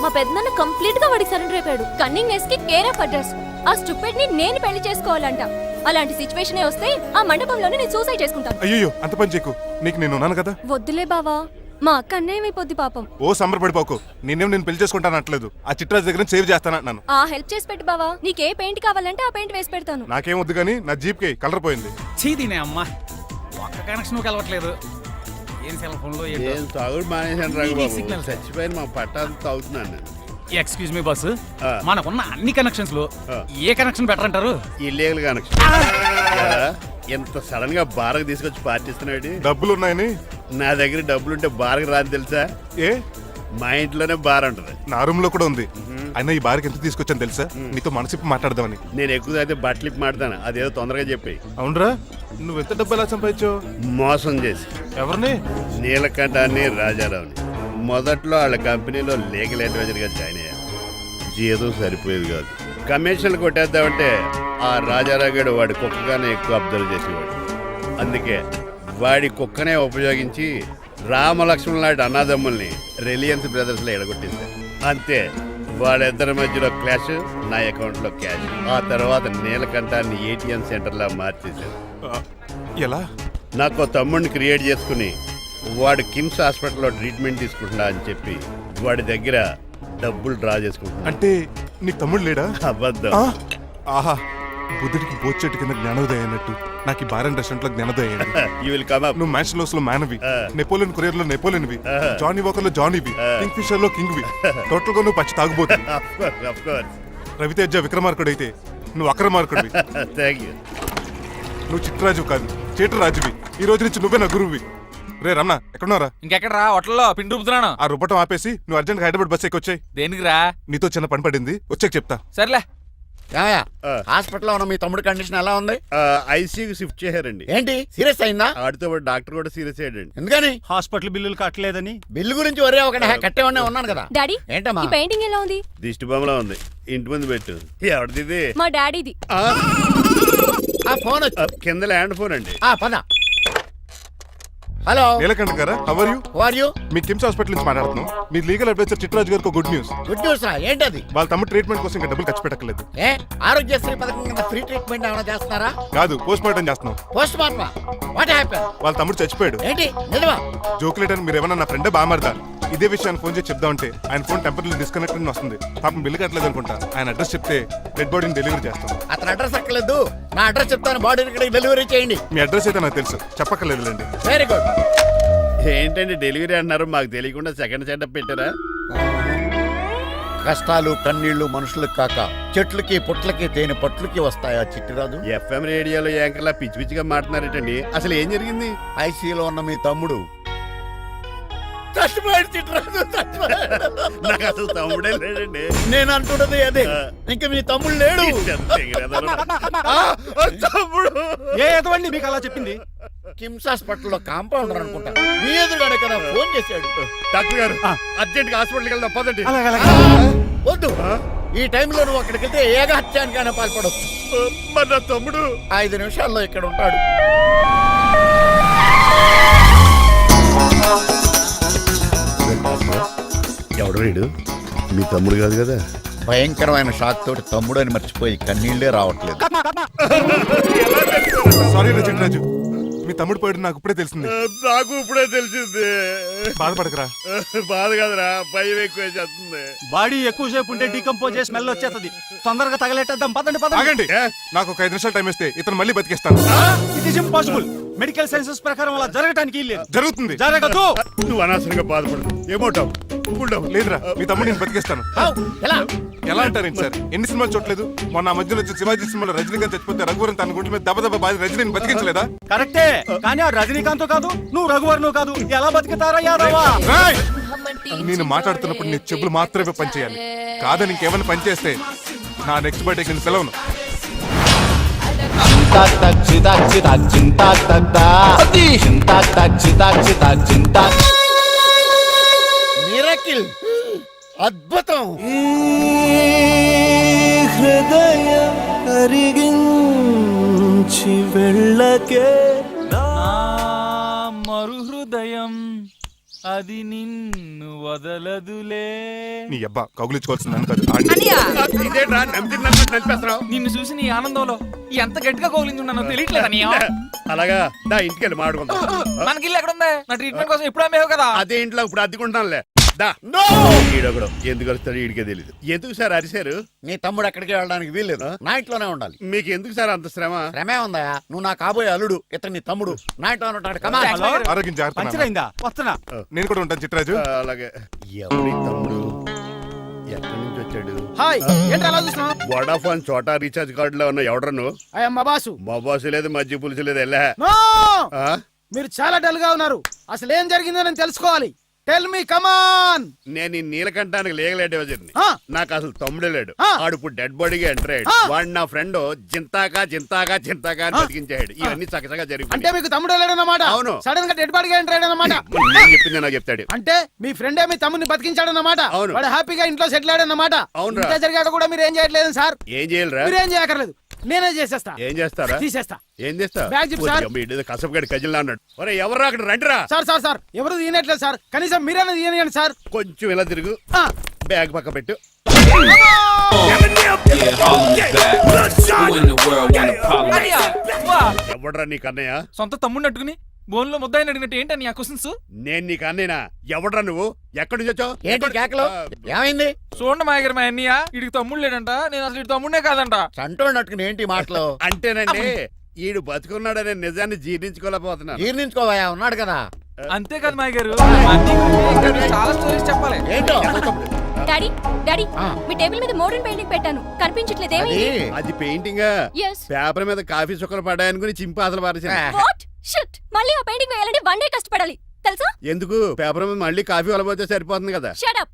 [SPEAKER 5] మా పెద్దనాన్న కంప్లీట్గా వాడికి సరెండర్ అయిపోయాడు. కన్నింగ్ నెస్కి కేర్ ఆఫ్ అడ్రస్. ఆ స్టూపిడ్ని నేను పెళ్ళి చేసుకోవాలంట. అలాంటి సిచ్యువేషన్ వస్తే ఆ మండపంలోనే నేను సూసైడ్ చేసుకుంటాను.
[SPEAKER 1] అయ్యో అంత పని చేయకు. నీకు నేను ఉన్నాను కదా?
[SPEAKER 5] వద్దులే బావా. మా అక్క అన్యాయమైపోద్ది పాపం.
[SPEAKER 1] ఓ సంబరపడిపోకు. నేనేం నేను పెళ్ళి చేసుకుంటాను అనట్లేదు ఆ చిట్రాజ్ దగ్గర సేవ్ చేస్తానంటున్నాను
[SPEAKER 5] ఆ హెల్ప్ చేసి పెట్టు బావా. నీకే పెయింట్ కావాలంటే ఆ పెయింట్ వేసి పెడతాను.
[SPEAKER 1] నాకేం వద్దు కానీ నా జీప్కి కలర్ పోయింది.
[SPEAKER 10] చీదీనే అమ్మా. ఒక్క కనెక్షన్ కలవట్లేదు ఏం సెల్ ఫోన్లో
[SPEAKER 8] ఏం తాగుడు బాబు.
[SPEAKER 10] సిగ్నల్.
[SPEAKER 8] చచ్చిపోయిన మా పట్టాలు తాగుతున్నాను నేను.
[SPEAKER 10] ఎక్స్క్యూజ్ మీ బస్సు
[SPEAKER 8] ఆ.
[SPEAKER 10] మనకున్న అన్ని కనెక్షన్స్లో
[SPEAKER 8] ఆ.
[SPEAKER 10] ఏ కనెక్షన్ బెటర్ అంటారు?
[SPEAKER 8] ఇల్లీగల్ కనెక్షన్ ఎంత సడన్గా బారకు తీసుకొచ్చి పార్టీస్తున్నాడు
[SPEAKER 1] డబ్బులు ఉన్నాయని
[SPEAKER 8] నా దగ్గర డబ్బులుంటే బార్కి రాదు తెలుసా?
[SPEAKER 1] ఏ?
[SPEAKER 8] మా ఇంట్లోనే బార్ ఉంటుంది
[SPEAKER 1] నా రూమ్లో కూడా ఉంది. అయినా ఈ బార్కి ఎంత తీసుకొచ్చాను తెలుసా? నీతో మనసిప్పి మాట్లాడదామని.
[SPEAKER 8] నేను ఎక్కువ అయితే బట్టలు ఇప్పి మాడతాను. అదేదో తొందరగా చెప్పి
[SPEAKER 1] అవునరా? నువ్వు ఎంత డబ్బు ఎలా సంపాదించావు?
[SPEAKER 8] మోసం చేసి.
[SPEAKER 1] ఎవరిని?
[SPEAKER 8] నీలకంఠాన్ని రాజారావుని. మొదట్లో వాళ్ళ కంపెనీలో లీగల్ అడ్వైజర్గా జాయిన్ అయ్యాను జీతం సరిపోయేది కాదు. కమిషన్లు కొట్టేద్దామంటే ఆ రాజారావు గడు వాడి కుక్కగానే ఎక్కువ అబ్జర్వ్ చేసేవాడు. అందుకే వాడి కుక్కనే ఉపయోగించి రామలక్ష్మణ్ లాంటి అన్నదమ్ముల్ని రిలయన్స్ బ్రదర్స్లో ఎడగొట్టింది అంతే వాళ్ళిద్దరి మధ్యలో క్లాష్ నా అకౌంట్లో క్యాష్. ఆ తర్వాత నీలకంఠాన్ని ఏటీఎం సెంటర్లా మార్చేశాను
[SPEAKER 1] ఎలా?
[SPEAKER 8] నాకు తమ్ముడిని క్రియేట్ చేసుకుని వాడు కిమ్స్ హాస్పిటల్లో ట్రీట్మెంట్ తీసుకుంటున్నా అని చెప్పి వాడి దగ్గర డబ్బులు డ్రా చేసుకుంటున్నా.
[SPEAKER 1] అంటే నీకు తమ్ముడు లేడా?
[SPEAKER 8] అబద్ధం.
[SPEAKER 1] ఆ? ఆహా బుద్ధుడికి బోచెట్టు కింద జ్ఞానోదయం అన్నట్టు నాకు ఈ బారన్ రెస్టారెంట్లో జ్ఞానోదయం అయింది.
[SPEAKER 8] యూ విల్ కమ్ అప్
[SPEAKER 1] నువ్వు మ్యాన్షన్లో మానవి.
[SPEAKER 8] ఆ.
[SPEAKER 1] నెపోలియన్ కొరియర్లో నెపోలియన్ వి. జానీ వాకర్లో జానీవి.
[SPEAKER 8] ఆ.
[SPEAKER 1] కింగ్ ఫిషర్లో కింగ్ వి టోటల్గా నువ్వు పచ్చి తాగుబోతుంది
[SPEAKER 8] ఆఫ్ కోర్స్
[SPEAKER 1] రవితేజ విక్రమార్కుడు అయితే నువ్వు అక్రమార్కుడివి.
[SPEAKER 8] థ్యాంక్ యూ
[SPEAKER 1] నువ్వు చిట్టరాజు కాదు చీటరాజువి ఈ రోజు నుంచి నువ్వే నా గురువువి. రే రమణ ఎక్కడున్నారా
[SPEAKER 10] ఇంకెక్కడ రా హోటల్లో పిండి రుబ్బుతున్నాను.
[SPEAKER 1] ఆ రుబ్బటం ఆపేసి నువ్వు అర్జెంట్ హైదరాబాద్ బస్ ఎక్కొచ్చాయి.
[SPEAKER 10] దేనికిరా?
[SPEAKER 1] నీతో చిన్న పని పడింది వచ్చాక చెప్తా.
[SPEAKER 10] సర్లే.
[SPEAKER 9] హాస్పిటల్లో ఉన్న మీ తమ్ముడి కండిషన్ ఎలా ఉంది?
[SPEAKER 8] ఐసీయూకి షిఫ్ట్ చేశారండి.
[SPEAKER 9] ఏంటి సీరియస్ అయిందా?
[SPEAKER 8] ఆడితో పాటు డాక్టర్ కూడా సీరియస్ అయ్యాడండి.
[SPEAKER 9] ఎందుకని?
[SPEAKER 7] హాస్పిటల్ బిల్లులు కట్టలేదని.
[SPEAKER 9] బిల్లు గురించి ఒరే ఒకటి కట్టేవాడినే ఉన్నాను కదా.
[SPEAKER 5] డాడీ
[SPEAKER 9] ఏంటమ్మా?
[SPEAKER 5] ఈ పెయింటింగ్ ఎలా ఉంది?
[SPEAKER 8] దిష్టి బొమ్మలా ఉంది. ఇంటి ముందు పెట్టు. ఎవరిది?
[SPEAKER 5] మా డాడీది.
[SPEAKER 8] ఆ,
[SPEAKER 9] ఫోన్
[SPEAKER 8] కింద ల్యాండ్ ఫోన్ అండి.
[SPEAKER 9] ఆ పద. హలో.
[SPEAKER 1] నీలకంఠ గారా how are you
[SPEAKER 9] are you
[SPEAKER 1] me KIMS hospital నుంచి మాట్లాడుతున్నాం. మీ లీగల్ అడ్వైజర్ చిట్టరాజు గారికి గుడ్ న్యూస్.
[SPEAKER 9] Good news? రా ఏంటది?
[SPEAKER 1] వాళ్ళ తమ్ముడు ట్రీట్మెంట్ కోసం ఇంకా డబ్బులు ఖర్చు పెట్టక్కర్లేదు.
[SPEAKER 9] ఏ? ఆరోగ్యశ్రీ పథకం కింద ఫ్రీ ట్రీట్మెంట్ ఏమైనా చేస్తున్నారా?
[SPEAKER 1] కాదు పోస్ట్ మార్టం చేస్తున్నాం
[SPEAKER 9] పోస్ట్ మార్టమా వాట్ హ్యాపెన్
[SPEAKER 1] వాళ్ళ తమ్ముడు చచ్చిపోయాడు.
[SPEAKER 9] ఏంటి? నిజమా?
[SPEAKER 1] జోకులేట్ అని మీరు ఏమన్నా నా ఫ్రెండ్ బామర్దా? ఇదే విషయాన్ని ఫోన్ చేసి చెప్దామంటే ఆయన ఫోన్ టెంపరీ డిస్కనెక్ట్ అని వస్తుంది. పాపం బిల్లు కట్టలేదు అనుకుంటా. ఆయన అడ్రస్ చెప్తే డెడ్ బాడీని డెలివరీ చేస్తాం
[SPEAKER 9] అతను అడ్రస్ అక్కర్లేదు. నా అడ్రస్ చెప్తాను. బాడీ ఇక్కడికి డెలివరీ చేయండి.
[SPEAKER 1] మీ అడ్రస్ అయితే నాకు తెలుసు. చెప్పక్కర్లేదులేండి.
[SPEAKER 9] వెరీ గుడ్
[SPEAKER 8] ఏంటండి డెలివరీ అన్నారు? మాకు తెలియకుండా సెకండ్ సెటప్ పెట్టారా?
[SPEAKER 9] కష్టాలు కన్నీళ్ళు మనుషులకు కాక చెట్లకి పుట్లకి తేనె పట్లకి వస్తాయా చిట్టిరాజు?
[SPEAKER 8] ఎఫ్ఎం రేడియోలో యాంకర్లా పిచ్చి పిచ్చిగా మాట్లాడుతున్నారేటండి అసలు ఏం జరిగింది?
[SPEAKER 9] ఐసీలో ఉన్న మీ తమ్ముడు
[SPEAKER 8] నాకు అసలు తమ్ముడే లేడండి.
[SPEAKER 9] నేను అంటున్నది అదే. ఇంకా మీ తమ్ముడు లేడు.
[SPEAKER 8] తమ్ముడు.
[SPEAKER 7] ఏ ఎదవండి మీకు అలా చెప్పింది?
[SPEAKER 9] కిమ్స్ హాస్పిటల్లో కాంపౌండర్ అనుకుంటా. మీ ఎదురుగానే కదా ఫోన్ చేశాడు.
[SPEAKER 8] డాక్టర్ గారు అర్జెంట్గా హాస్పిటల్కి వెళ్దాం పదండి.
[SPEAKER 9] వద్దు. ఈ టైంలో నువ్వు అక్కడికి వెళ్తే ఏక హత్యానికైనా పాల్పడవచ్చు
[SPEAKER 8] మరి నా తమ్ముడు?
[SPEAKER 9] ఐదు నిమిషాల్లో ఇక్కడ ఉంటాడు.
[SPEAKER 8] ఎవడు వీడు? మీ తమ్ముడు కాదు కదా.
[SPEAKER 9] భయంకరమైన షాక్ తోటి తమ్ముడు అని మర్చిపోయి కన్నీళ్ళే రావట్లేదు.
[SPEAKER 1] సారీ మీ తమ్ముడు పోయాడు నాకు ఇప్పుడే తెలిసింది.
[SPEAKER 8] నాకు ఇప్పుడే తెలిసింది.
[SPEAKER 1] బాధపడకరా.
[SPEAKER 8] బాధ కాదురా భయం ఎక్కువ చేస్తుంది.
[SPEAKER 7] బాడీ ఎక్కువసేపు ఉంటే డీకంపోజ్ చేసి స్మెల్ వచ్చేస్తుంది. తొందరగా తగలెట్టేద్దాం. పదండి పదండి.
[SPEAKER 1] ఆగండి. నాకు ఒక ఐదు నిమిషాలు టైం ఇస్తే ఇతను మళ్ళీ బతికేస్తాను.
[SPEAKER 7] It is impossible medical sciences ప్రకారం అలా జరగటానికి లేదు.
[SPEAKER 1] జరుగుతుంది.
[SPEAKER 7] జరగదు.
[SPEAKER 8] నువ్వు అనవసరంగా బాధపడు ఏమోటావు
[SPEAKER 1] లేదురా మీ తమ్ముడు నేను బతికేస్తాను?
[SPEAKER 9] ఎలా?
[SPEAKER 1] ఎలా అంటారేంటి సార్? ఎన్ని సినిమాలు చూడలేదు? మొన్న మధ్యలో వచ్చిన శివాజీ సినిమాలో రజనీకాంత్ చచ్చిపోతే రఘువరన్ తన గుండె మీద దెబ్బ దెబ్బ బాధ రజనీని బతికించలేదా?
[SPEAKER 7] కరెక్టే. కానీ ఆ రజనీకాంత్ కాదు నువ్వు రఘువర్ను కాదు. ఎలా బతుకుతారా యాదవా!
[SPEAKER 1] నేను మాట్లాడుతున్నప్పుడు నీ చెప్పులు మాత్రమే పనిచేయాలి. కాదని ఇంకేమైనా పనిచేస్తే నా నెక్స్ట్ బర్త్డే నేను పిలవను
[SPEAKER 9] మిరకిల్. అద్భుతం.
[SPEAKER 11] హృదయం కరిగించి వెళ్ళకే
[SPEAKER 10] అది నిన్ను వదలదులే.
[SPEAKER 1] నీ అబ్బా కౌగులించుకోవాల్సింది నన్ను కాదు ఆడిని.
[SPEAKER 8] ఇదేంట్రా నన్ను
[SPEAKER 10] చూసి నీ ఆనందంలో ఎంత గట్టిగా కౌలించున్నానో తెలియట్లేదు అని
[SPEAKER 8] అలాగా? దా ఇంటికి వెళ్ళి మాడుకుందాం
[SPEAKER 10] మనకి ఇల్లు ఎక్కడుంది? నా ట్రీట్మెంట్ కోసం ఎప్పుడు అమ్మేవు కదా?
[SPEAKER 8] అదే ఇంట్లో ఇప్పుడు అద్దెకుంటానులే దా. ఈడొకడు. ఎందుకు వస్తాడు ఈడికే తెలియదు ఎందుకు సార్ అరిశారు?
[SPEAKER 9] నీ తమ్ముడు ఎక్కడికి వెళ్ళడానికి వీల్లేదు. నా ఇంట్లోనే ఉండాలి.
[SPEAKER 8] మీకు ఎందుకు సార్ అంత శ్రమ?
[SPEAKER 9] శ్రమే ఉందా? నువ్వు నా కాబోయే అల్లుడు ఇతను నీ తమ్ముడు. నా ఇంట్లో ఉంటాడు. కమా
[SPEAKER 1] ఆరోగ్యం జాగ్రత్త.
[SPEAKER 7] పంచరైందా వస్తున్నా.
[SPEAKER 1] నేను కూడా ఉంటాను చిట్టరాజు
[SPEAKER 8] ఆ, అలాగే. ఎవరి తమ్ముడు? ఎక్కడి నుంచి వచ్చాడు?
[SPEAKER 10] హాయ్ ఏంటి అలా చూస్తున్నావు
[SPEAKER 8] వడాఫోన్ చోటా రీఛార్జ్ కార్డులో ఉన్న ఎవడరా నువ్వు?
[SPEAKER 10] అయ్యమ్మ బాసు.
[SPEAKER 8] మా బాసు లేదు మజ్జి పులుసు లేదు వెళ్ళా ఆ?
[SPEAKER 10] మీరు చాలా డల్గా ఉన్నారు. అసలు ఏం జరిగిందో నేను తెలుసుకోవాలి. టెల్ మీ కమాన్
[SPEAKER 8] నేను ఈ నీలకంఠానికి లేగలేడు వజర్ని
[SPEAKER 10] ఆ.
[SPEAKER 8] నాకు అసలు తమ్ముడే లేడు.
[SPEAKER 10] ఆ.
[SPEAKER 8] ఆడు ఇప్పుడు డెడ్ బాడీగా ఎంటర్ అయ్యాడు.
[SPEAKER 10] ఆ.
[SPEAKER 8] వాడు నా ఫ్రెండ్ జింతాకా జింతాకా జింతాకా అని. బతికించాడు. ఇవన్నీ చక్కచక్క
[SPEAKER 10] అంటే మీకు తమ్ముడు లేడన్నమాట?
[SPEAKER 8] అవును.
[SPEAKER 10] సడన్గా డెడ్ బాడీగా ఎంటర్ అయ్యాడన్నమాట?
[SPEAKER 8] నేను చెప్పింది నాకు చెప్తాడు.
[SPEAKER 10] అంటే మీ ఫ్రెండే మీ తమ్ముని బతికించాడన్నమాట?
[SPEAKER 8] అవును.
[SPEAKER 10] వాడు హ్యాపీగా ఇంట్లో సెటిల్ అయ్యాడన్నమాట?
[SPEAKER 8] అవునురా.
[SPEAKER 10] ఇంత జరిగాక కూడా మీరు ఏం చేయట్లేదు సార్?
[SPEAKER 8] ఏం చేయాలిరా?
[SPEAKER 10] మీరు ఏం చేయక్కర్లేదు. నేనే చేసేస్తా.
[SPEAKER 8] ఏం చేస్తారా?
[SPEAKER 10] తీసేస్తా.
[SPEAKER 8] ఏం చేస్తా
[SPEAKER 10] బ్యాగ్ చెప్పు సార్.
[SPEAKER 8] కసపగడి కజిల్లా అన్నాడు. ఒరే ఎవరు అక్కడ? రండిరా.
[SPEAKER 10] Sir sir sir. ఎవరు తీయనట్లేదు సార్. కనీసం మీరైనా తీయనియండి సార్.
[SPEAKER 8] కొంచెం ఇలా తిరుగు.
[SPEAKER 10] ఆ.
[SPEAKER 8] బ్యాగ్ పక్క పెట్టు. ఎవడ్రా నీకు అన్నయ్య
[SPEAKER 10] సొంత తమ్ముడిని అట్టుకుని బోన్లో ముద్దాయిని అడిగినట్టు ఏంటని ఆ క్వశ్చన్స్
[SPEAKER 8] నేను నీకు అన్నయ్యనా ఎవడ్రా నువ్వు? ఎక్కడి నుంచి వచ్చావు?
[SPEAKER 9] ఏంటి కేకలు? ఏమైంది?
[SPEAKER 10] చూడండి మా దగ్గర మా అన్నయ్య ఇడికి తమ్ముడు లేడంట నేను అసలు ఇటు తమ్ముడే కాదంట.
[SPEAKER 9] చంటోడు నట్టుకుని ఏంటి ఈ మాటలు?
[SPEAKER 8] అంటేనండి ఈడు బతుకున్నాడనే నిజాన్ని జీర్ణించుకోలేకపోతున్నాను.
[SPEAKER 9] జీర్ణించుకోవయా? ఉన్నాడు కదా.
[SPEAKER 10] అంతేకాదు మా గారు చాలా స్టోరీస్ చెప్పాలి.
[SPEAKER 9] ఏంటో?
[SPEAKER 5] Daddy daddy. మీ టేబుల్ మీద మోడర్న్ పెయింటింగ్ పెట్టాను. కనిపించట్లేదేమి
[SPEAKER 9] అది.
[SPEAKER 8] అది పెయింటింగ్? పేపర్ మీద కాఫీ చుక్కలు పడ్డాయనుకుని చింపి అసలు పారేసాను
[SPEAKER 5] షిట్! మళ్ళీ ఆ పెయింటింగ్ వేయాలంటే వన్ డే కష్టపడాలి. తెలుసా?
[SPEAKER 8] ఎందుకు? పేపర్ మీద మళ్ళీ కాఫీ వలపోతే సరిపోతుంది కదా.
[SPEAKER 5] Shut up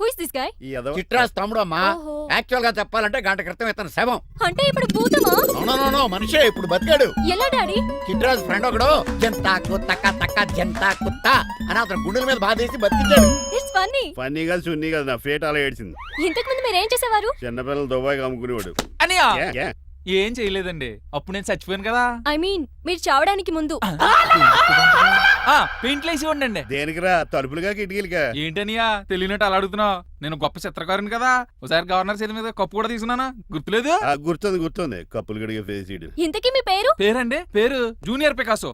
[SPEAKER 5] who is this guy
[SPEAKER 8] ఈ ఎదవ-
[SPEAKER 9] చిట్రాజ్ తమ్ముడు అమ్మా.
[SPEAKER 5] ఓహో.
[SPEAKER 9] యాక్చువల్గా చెప్పాలంటే గంట క్రితం ఇతను శవం.
[SPEAKER 5] అంటే ఇప్పుడు భూతమా?
[SPEAKER 9] నో మనిషే ఇప్పుడు బతికాడు.
[SPEAKER 5] ఎలా డాడీ?
[SPEAKER 9] చిట్రాజ్ ఫ్రెండ్ ఒకడు జంతా కుత్తక తక్క జంతా కుత్త అని అతను గుండెల మీద బాధేసి బతికించాడు.
[SPEAKER 5] ఇట్స్ ఫన్నీ
[SPEAKER 8] ఫన్నీ కాదు సున్నీ కదా నా ఫేట్ అలా ఏడ్చింది.
[SPEAKER 5] ఇంతకు ముందు మీరు ఏం చేసేవారు?
[SPEAKER 8] చిన్నపిల్లలు దుబాయ్ అమ్ముకునేవాడు
[SPEAKER 10] అనియా?
[SPEAKER 8] ఏ, ఏ?
[SPEAKER 10] ఏం చేయలేదండి. అప్పుడు నేను చచ్చిపోయాను కదా.
[SPEAKER 5] ఐ మీన్ మీరు చావడానికి ముందు.
[SPEAKER 10] పెయింట్లు వేసి ఉండండి.
[SPEAKER 8] దేనికిరా? తలుపులుగా కిటికీలుగా?
[SPEAKER 10] ఏంటనియా? తెలియనట్టు అలా అడుగుతున్నావు. నేను గొప్ప చిత్రకారుని కదా. ఒకసారి గవర్నర్ చేతి మీద కప్పు కూడా తీసుకున్నానా? గుర్తులేదు?
[SPEAKER 8] ఆ, గుర్తుంది గుర్తుంది. కప్పులు గడిగే ఫేస్ ఇడు
[SPEAKER 5] ఇంతకీ మీ పేరు?
[SPEAKER 10] పేరండి? పేరు జూనియర్ పికాసో?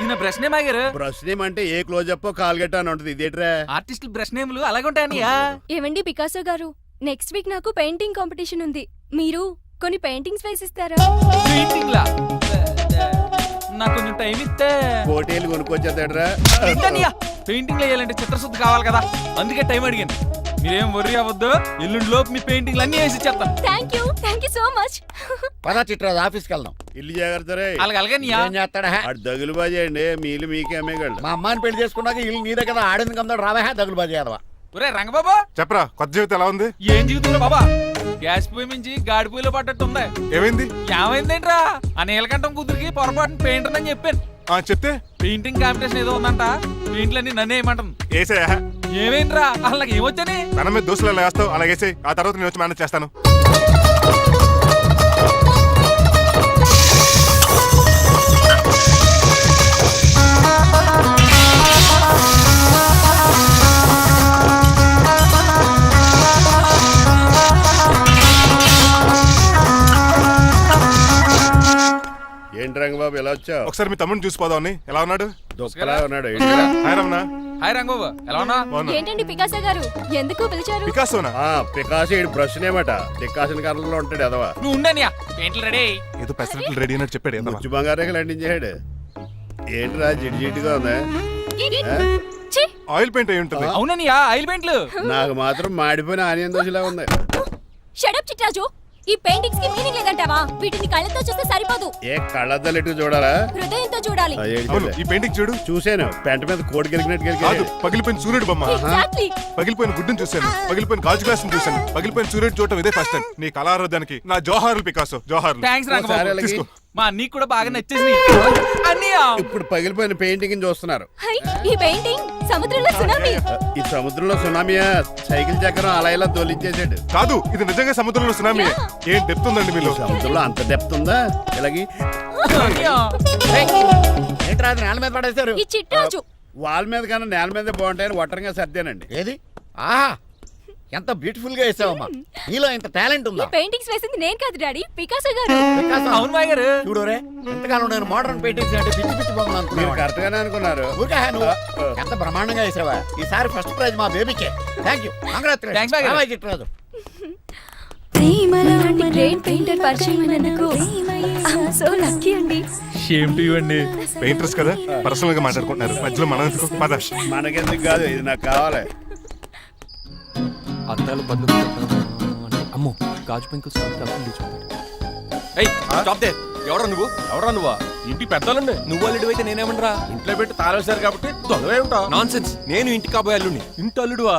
[SPEAKER 10] ఈయన బ్రష్ నేమ్ ఆగారు.
[SPEAKER 8] బ్రష్ నేమ్ అంటే ఏ క్లోజ్ అప్ కాల్గట్ట అని ఉంటుంది. ఇదేట్రా?
[SPEAKER 10] ఆర్టిస్టులు బ్రష్ నేమ్లు అలాగే ఉంటాయనియా?
[SPEAKER 5] ఏమండి పికాసో గారు? నెక్స్ట్ వీక్ నాకు పెయింటింగ్ కాంపిటీషన్ ఉంది. మీరు? కొన్ని పెయింటింగ్స్ వేసిస్తారా?
[SPEAKER 10] పెయింటింగ్ లా నాకు కొంచెం టైం ఇస్తే.
[SPEAKER 8] కోటేలు కొనుక్కొచ్చేస్తాడ్రా.
[SPEAKER 10] పెయింటింగ్ వేయాలంటే చిత్రశుద్ధి కావాలి కదా. అందుకే టైం అడిగాను. మీరేం వర్రీ అవ్వద్దు. ఎల్లుండి లోపు మీ పెయింటింగ్లు అన్ని వేసి ఇచ్చేస్తాను.
[SPEAKER 5] Thank you thank you so much
[SPEAKER 9] పదా చిట్రాజ్ ఆఫీస్కి వెళ్దాం
[SPEAKER 8] ఇల్లు జాగ్రత్త రే.
[SPEAKER 10] అలాగే అలాగేనియా
[SPEAKER 9] ఏం చేస్తాడా?
[SPEAKER 8] ఆడు దగులు బాజీ అండి. మీ ఇల్లు మీకే అమ్మేగాళ్ళు
[SPEAKER 9] మా అమ్మాయిని పెళ్ళి చేసుకున్నాక ఇల్లు నీదే కదా. ఆడింది కదా రావా దగులు బాజీ యాదవా
[SPEAKER 10] ఒరే రంగబాబా.
[SPEAKER 1] చెప్పరా కొత్త జీవితం ఎలా ఉంది?
[SPEAKER 10] ఏం జీవితంలో బాబా? గ్యాస్ పొయ్యి మించి గాడి పొయ్యిలో పడ్డట్టు ఉంది
[SPEAKER 1] ఏమైంది?
[SPEAKER 10] ఏమైందేంట్రా? ఆ నీలకంఠం కూతురికి పొరపాటున పెయింటర్ అని చెప్పాను.
[SPEAKER 1] ఆ చెప్తే?
[SPEAKER 10] పెయింటింగ్ కాంపిటీషన్ ఏదో ఉందంట. పెయింట్లన్నీ నన్నే ఏమంటాను
[SPEAKER 1] ఏసే
[SPEAKER 10] ఏమైందిరా? నాకు ఏమొచ్చని?
[SPEAKER 1] తన మీద దోశలు ఎలా వేస్తావు అలాగేసే ఆ తర్వాత నేను వచ్చి మేనేజ్ చేస్తాను.
[SPEAKER 8] ఏంటి రంగబాబు ఎలా వచ్చావు?
[SPEAKER 1] ఒకసారి మీ తమ్ముడిని చూసిపోదామని ఎలా ఉన్నాడు?
[SPEAKER 8] దుఃఖలా ఉన్నాడు
[SPEAKER 1] హాయ్ రమణ.
[SPEAKER 10] హాయ్ రంగబాబు ఎలా ఉన్నా
[SPEAKER 1] బాగున్నా.
[SPEAKER 5] ఏంటండి పికాసో గారు? ఎందుకు పిలిచారు?
[SPEAKER 1] పికాసోనా?
[SPEAKER 8] ఆ పికాసి ఈడు బ్రష్ నేమట డికాషన్ కర్రలో ఉంటాడు ఎదవా
[SPEAKER 10] నువ్వు ఉండనియా పెయింట్లు రెడీ?
[SPEAKER 1] ఏదో పెసరట్లు రెడీ అయినట్టు చెప్పాడు ఏదో.
[SPEAKER 8] ముచ్చు బంగారే లండించాడు ఏంట్రా జిడ్డు జిడ్డుగా ఉంది?
[SPEAKER 5] ఛీ!
[SPEAKER 1] ఆయిల్ పెయింట్ అయి ఉంటుంది.
[SPEAKER 10] అవుననియా ఆయిల్ పెయింట్లు?
[SPEAKER 8] నాకు మాత్రం మాడిపోయిన ఆనియన్ దోశలా ఉంది.
[SPEAKER 5] Shut up Chitraj. ఈ పెయింటింగ్స్కి మీనింగ్ లేదంటావా? వీటిని కళ్ళతో చూస్తే సరిపోదు.
[SPEAKER 8] ఏ కళ్ళద్దాలు ఎటు చూడాలా?
[SPEAKER 5] హృదయంతో చూడాలి.
[SPEAKER 8] ఆ, ఏడు
[SPEAKER 1] అవును
[SPEAKER 8] చూడలే.
[SPEAKER 1] ఈ పెయింటింగ్ చూడు.
[SPEAKER 8] చూశాను. పెంట మీద కోడి గెలిగినట్టు
[SPEAKER 1] కాదు
[SPEAKER 8] గెలిగాడు
[SPEAKER 1] పగిలిపోయిన సూర్యుడు బొమ్మ.
[SPEAKER 5] ఎగ్జాక్ట్లీ
[SPEAKER 1] పగిలిపోయిన గుడ్డును చూశాను. పగిలిపోయిన గాజు గ్లాస్ చూశాను. పగిలిపోయిన సూర్యుడు చూడటం ఇదే ఫస్ట్ టైం నీ కళారోధానికి నా జోహార్లు పికాసో. జోహార్లు.
[SPEAKER 10] థ్యాంక్స్ రంగబాబు
[SPEAKER 8] అలాగే.
[SPEAKER 1] తీసుకో.
[SPEAKER 10] మా నీకు కూడా బాగా నచ్చేసింది. అన్నయ్య!
[SPEAKER 8] ఇప్పుడు పగిలిపోయిన పెయింటింగ్ చూస్తున్నారు.
[SPEAKER 5] హై ఈ పెయింటింగ్ సముద్రంలో సునామీ.
[SPEAKER 8] ఈ సముద్రంలో సునామియా సైకిల్ చక్రం అలా ఇలా తోలించేసాడు
[SPEAKER 1] కాదు ఇది నిజంగా సముద్రంలో సునామీ. ఏం డెప్త్ ఉందండి మీలో?
[SPEAKER 8] సముద్రంలో అంత డెప్త్ ఉందా? ఇలాగి.
[SPEAKER 10] అన్నయ్య!
[SPEAKER 9] ఏంట్రా అది నేల మీద పడేశారు?
[SPEAKER 5] ఈ చిట్రాజు.
[SPEAKER 8] వాల్ మీద కన్నా నేల మీద బాగుంటాయని ఒట్టరంగా సర్దానండి.
[SPEAKER 9] ఏది? ఆహా! ఎంత బ్యూటిఫుల్గా వేసావమ్మా. నీలో ఇంత టాలెంట్ ఉందా?
[SPEAKER 5] పెయింటింగ్స్ వేసింది నేను కాదు డాడీ. పికాసో గారు.
[SPEAKER 9] వికాసం.
[SPEAKER 10] అవును మాయ గారు.
[SPEAKER 9] చూడు రే ఎంతకాలం నేను మోడర్న్ పెయింటింగ్స్ అంటే పిచ్చి పిచ్చి బొమ్మలు
[SPEAKER 8] మీరు
[SPEAKER 9] అనుకున్నాను
[SPEAKER 8] కరెక్ట్ గానే అనుకున్నారు.
[SPEAKER 9] ఊరికే నువ్వు ఎంత బ్రహ్మాండంగా వేసావా? ఈసారి ఫస్ట్ ప్రైజ్ మా బేబీకే థ్యాంక్ యూ
[SPEAKER 10] Bagger.
[SPEAKER 9] చిట్రాజు
[SPEAKER 5] ఇలాంటి గ్రేట్ పెయింటర్ పరిచయం అయినందుకు సో లక్కీ అండి.
[SPEAKER 10] షేమ్ టు అండి.
[SPEAKER 1] పెయింటర్స్ కదా పర్సనల్గా మాట్లాడుకుంటున్నారు. మధ్యలో మనం ఎందుకు
[SPEAKER 8] మనకెందుకు కాదు ఇది నాకు కావాలి.
[SPEAKER 2] అద్దాలు బదులు అమ్మో గాజు పెంకులు
[SPEAKER 12] స్టాప్ దే. ఎవరా నువ్వు? ఎవరా నువ్వా?
[SPEAKER 6] ఇంటికి పెద్దలండి
[SPEAKER 2] నువ్వు అల్లుడు అయితే నేనేమనరా
[SPEAKER 6] ఇంట్లో పెట్టి తాళేశారు కాబట్టి దొంగవే ఉంటావు.
[SPEAKER 2] నాన్ సెన్స్ నేను ఇంటికి కాబోయే అల్లుడిని.
[SPEAKER 6] ఇంటి అల్లుడువా?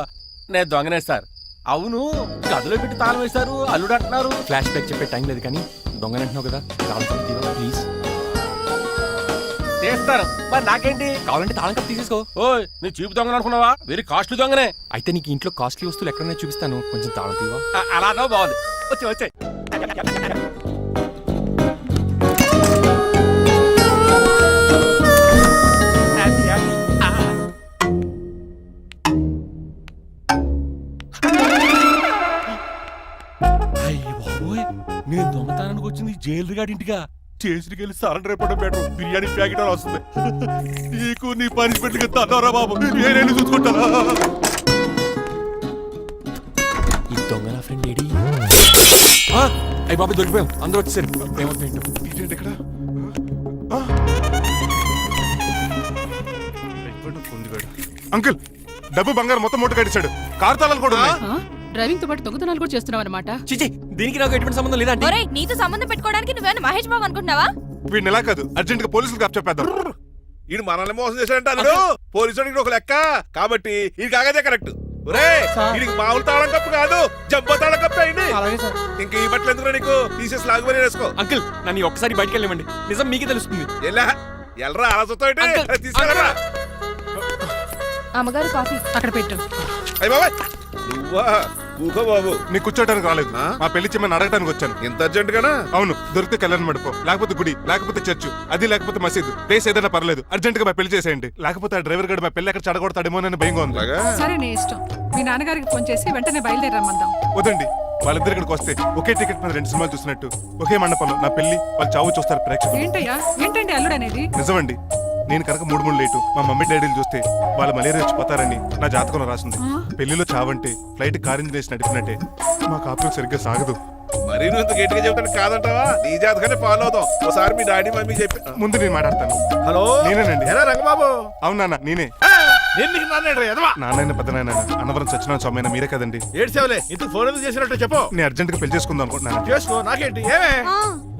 [SPEAKER 6] నేను దొంగనే సార్. అవును గదిలో పెట్టి తాళం వేశారు అల్లుడు అంటున్నారు.
[SPEAKER 2] ఫ్లాష్ బ్యాక్ చెప్పే టైం లేదు కానీ దొంగనంటున్నావు కదా
[SPEAKER 6] తీస్తారు మరి నాకేంటి?
[SPEAKER 2] కావాలంటే తాళం కప్పు తీసేసుకో.
[SPEAKER 6] ఓయ్ నీ చూపు దొంగను అనుకున్నావా? వెరీ కాస్ట్లీ దొంగనే.
[SPEAKER 2] అయితే నీకు ఇంట్లో కాస్ట్లీ వస్తువులు ఎక్కడైనా చూపిస్తాను. కొంచెం తాళం తీవా?
[SPEAKER 6] అ- అలా అన్నావు బాగుంది. వచ్చి బాబోయ్ నేను దొంగతనానికి వచ్చింది జైలు గాడి ఇంటిగా సరెండర్ అయిపోవడం బెటర్. బిర్యానీ ప్యాకెట్ అని వస్తుంది. నీకు నీ పనిష్మెంట్ తన్నారా బాబు. నేనేళ్ళు చూసుకుంటారా
[SPEAKER 2] ఈ దొంగ నా ఫ్రెండ్ ఏడి? అయ్యి బాబు దొరికిపోయాం. అందరూ వచ్చేసారు. ఏమవుతుంది
[SPEAKER 1] ఇక్కడ. అంకుల్ డబ్బు బంగారం మొత్తం మూట కట్టించాడు కారు తాళాలు కూడా
[SPEAKER 4] డ్రైవింగ్తో పాటు దొంగతనాలు కూడా చేస్తున్నావు అనమాట
[SPEAKER 2] చిచి దీనికి నాకు ఎటువంటి సంబంధం లేదా ఆంటీ?
[SPEAKER 5] ఒరేయ్ నీతో సంబంధం పెట్టుకోవడానికి నువ్వేమైనా మహేష్ బాబు అనుకుంటున్నావా?
[SPEAKER 1] వీడిని ఎలా కాదు అర్జెంట్గా పోలీసులకు అప్పచెప్పేద్దాం
[SPEAKER 3] ఈడు మనల్ని మోసం చేశాడంట అల్లుడు పోలీసుడికి ఒక లెక్క. కాబట్టి ఇది కాగదే కరెక్ట్. ఒరే వీడికి మామూలు తాళం కప్పు కాదు. జంబో తాళం కప్పు అయింది. ఇంకా ఈ బట్టలు ఎందుకు నీకు? తీసేసి లాగుమని వేసుకో.
[SPEAKER 2] అంకుల్ నన్ను ఒక్కసారి బయటికి వెళ్ళమండి నిజం మీకే తెలుస్తుంది.
[SPEAKER 3] ఎలా ఎల్రా ఆలోచనతో
[SPEAKER 2] అంకుల్,
[SPEAKER 3] తీసుకెళ్ళరా?
[SPEAKER 5] అమ్మగారు కాఫీ
[SPEAKER 4] అక్కడ పెట్టు.
[SPEAKER 3] అయ్య బాబాయ్! నువ్వా? కూకో బాబు.
[SPEAKER 1] నీ కూర్చోటానికి రాలేదు.
[SPEAKER 3] ఆ?
[SPEAKER 1] మా పెళ్ళి చెమ్మని అడగటానికి వచ్చాను.
[SPEAKER 3] ఇంత అర్జెంట్ గానా
[SPEAKER 1] అవును దొరికితే కళ్యాణ మండపం లేకపోతే గుడి లేకపోతే చర్చ్ అది లేకపోతే మసీదు ప్లేస్ ఏదైనా పర్లేదు. అర్జెంట్గా మా పెళ్ళి చేసేయండి. లేకపోతే ఆ డ్రైవర్ గడు మా పెళ్ళి ఎక్కడ చెడగొడతాడేమోనని భయంగా ఉంది.
[SPEAKER 3] అలాగా?
[SPEAKER 4] సరే నీ ఇష్టం. మీ నాన్నగారికి ఫోన్ చేసి వెంటనే బయలుదేరమ్మందాం
[SPEAKER 1] వదండి. వాళ్ళిద్దరు ఇక్కడికి వస్తే ఒకే టికెట్ మీద రెండు సినిమాలు చూసినట్టు. ఒకే మండపంలో నా పెళ్ళి వాళ్ళు చావు చూస్తారు ప్రేక్షకులు.
[SPEAKER 4] ఏంటయ్యా? ఏంటండి అల్లుడు అనేది
[SPEAKER 1] నిజమండి. నేను కనుక మూడు మూడు లేటు మా మమ్మీ డాడీలు చూస్తే వాళ్ళ మలేరియా వచ్చిపోతారని నా జాతకంలో రాసింది. పెళ్ళిలో చావంటే ఫ్లైట్ కార్ ఇంజిన్ వేసి నడిపినట్టే. మా కాపురం సరిగ్గా సాగదు.
[SPEAKER 3] మరి నువ్వు ఇంత గట్టిగా చెబుతాను కాదంటావా? నీ జాతకానే ఫాలో అవుతాం ఒకసారి మీ డాడీ మమ్మీ చెప్పి
[SPEAKER 1] ముందు నేను మాట్లాడతాను.
[SPEAKER 3] హలో?
[SPEAKER 1] నేనేనండి.
[SPEAKER 3] ఎలా రంగబాబు.
[SPEAKER 1] అవునా నేనే.
[SPEAKER 3] నేను నీకు నాన్నేడు ఎదవా
[SPEAKER 1] అన్నవరం సచిన స్వామి మీరే కదండి.
[SPEAKER 3] ఏడ్చావులే ఇంత ఫోన్ ఎందుకు చేసినట్టు చెప్పు.
[SPEAKER 1] నేను అర్జెంట్గా పెళ్ళి చేసుకుందాం అనుకుంటున్నాను.
[SPEAKER 3] చేసుకో నాకేంటి? ఏమే?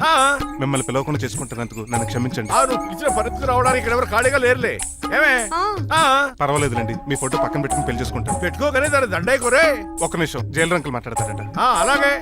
[SPEAKER 3] ఆ,
[SPEAKER 1] మిమ్మల్ని పిలవకుండా చేసుకుంటున్నందుకు నన్ను క్షమించండి.
[SPEAKER 3] ఆ, నువ్వు పిలిచిన పరిస్థితి రావడానికి ఇక్కడ ఎవరు ఖాళీగా లేరులే. ఏమే? ఆ,
[SPEAKER 1] పర్వాలేదులేండి మీ ఫోటో పక్కన పెట్టుకుని పెళ్ళి చేసుకుంటాను.
[SPEAKER 3] పెట్టుకోగానే దాని దండాయి కొరే
[SPEAKER 1] ఒక్క నిమిషం జైలు రంకులు మాట్లాడతారట
[SPEAKER 3] ఆ, అలాగే.